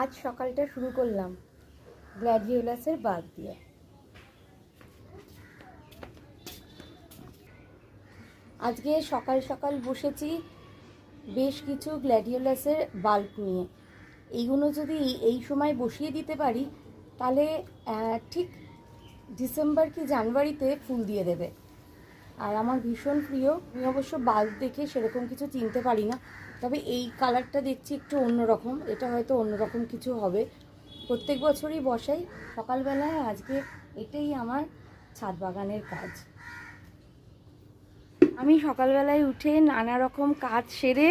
আজ সকালটা শুরু করলাম গ্ল্যাডিওলাসের বাল্ব দিয়ে। আজকে সকাল সকাল বসেছি বেশ কিছু গ্ল্যাডিওলাসের বাল্ব নিয়ে। এইগুলো যদি এই সময় বসিয়ে দিতে পারি, তাহলে ঠিক ডিসেম্বর কি জানুয়ারিতে ফুল দিয়ে দেবে। আর আমার ভীষণ প্রিয়, আমি অবশ্য বাল্ব দেখে সেরকম কিছু চিনতে পারি না, তবে এই কালারটা দেখছি একটু অন্যরকম, এটা হয়তো অন্যরকম কিছু হবে। প্রত্যেক বছরই বসাই, সকালবেলায় আজকে এটাই আমার ছাদ বাগানের কাজ। আমি সকালবেলায় উঠে নানা রকম কাজ সেরে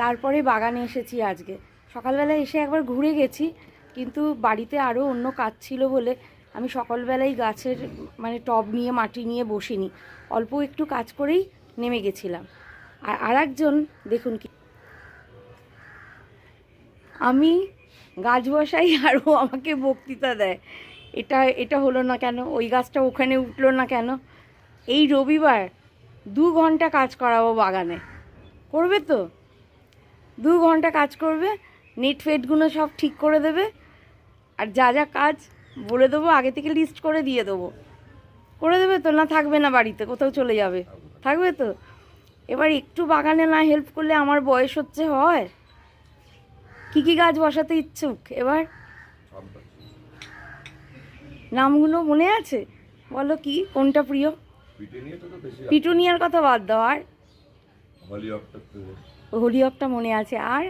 তারপরে বাগানে এসেছি আজকে। সকালবেলায় এসে একবার ঘুরে গেছি, কিন্তু বাড়িতে আরও অন্য কাজ ছিল বলে আমি সকালবেলায় গাছের মানে টব নিয়ে, মাটি নিয়ে বসিনি। অল্প একটু কাজ করেই নেমে গেছিলাম। আর আরেকজন, দেখুন কি আমি গাছ বসাই আর ও আমাকে বক্তৃতা দেয়। এটা এটা হলো না কেন? ওই গাছটা ওখানে উঠল না কেন? এই রবিবার দু ঘণ্টা কাজ করাবো বাগানে। করবে তো? দু ঘণ্টা কাজ করবে, নেট ফেটগুলো সব ঠিক করে দেবে। আর যা যা কাজ বলে দেবো আগে থেকে লিস্ট করে দিয়ে দেবো। করে দেবে তো না থাকবে না বাড়িতে কোথাও চলে যাবে। থাকবে তো। এবার একটু বাগানে না হেল্প করলে আমার বয়স হচ্ছে হয়? কী কী গাছ বসাতে ইচ্ছুক? এবার? নামগুলো মনে আছে? বলো কি কোনটা প্রিয়? পিটুনিয়ার কথা বাদ দাও আর? হলিঅপটা তো মনে আছে আর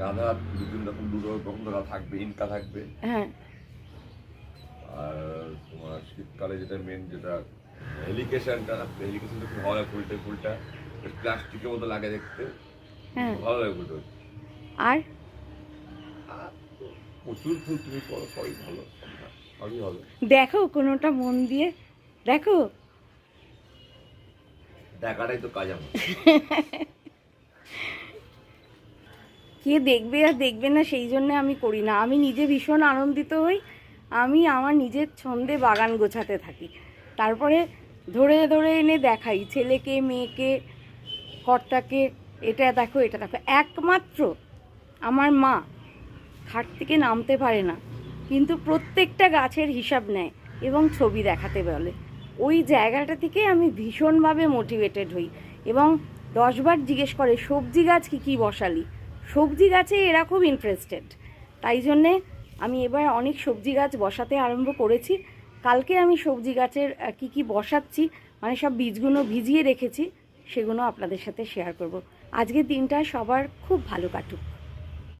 গাঁদা বিভিন্ন রকম দু রকম গাঁদা থাকবে ইনকা থাকবে। হ্যাঁ। আর তোমার শীতকালে যেটা মেন যেটা হেলিকেশনটা হেলিকেশনটা খুব ভালো লাগে ফুলটা ফুলটা প্লাস্টিকের মতো লাগে দেখতে। হ্যাঁ। ভালো লাগে ফুলটা আর? প্রচুর ফুল তুমি করো সবই ভালো সবই হবে। দেখো কোনোটা মন দিয়ে দেখো। দেখাটাই তো কাজ আমার। কে দেখবে আর দেখবে না, সেই জন্য আমি করি না। আমি নিজে ভীষণ আনন্দিত হই। আমি আমার নিজের ছন্দে বাগান গোছাতে থাকি। তারপরে ধরে ধরে এনে দেখাই ছেলেকে, মেয়েকে, কর্তাকে, এটা দেখো এটা দেখো। একমাত্র আমার মা খাট থেকে নামতে পারে না, কিন্তু প্রত্যেকটা গাছের হিসাব নেয় এবং ছবি দেখাতে বলে। ওই জায়গাটা থেকে আমি ভীষণভাবে মোটিভেটেড হই এবং দশবার জিজ্ঞেস করে, সবজি গাছ কী কী বসালি? সবজি গাছে এরা খুব ইন্টারেস্টেড তাই জন্যে আমি এবার অনেক সবজি গাছ বসাতে আরম্ভ করেছি। কালকে আমি সবজি গাছের কি কি বসাচ্ছি মানে সব বীজগুলো ভিজিয়ে রেখেছি, সেগুলো আপনাদের সাথে শেয়ার করব। আজকের দিনটা সবার খুব ভালো কাটুক।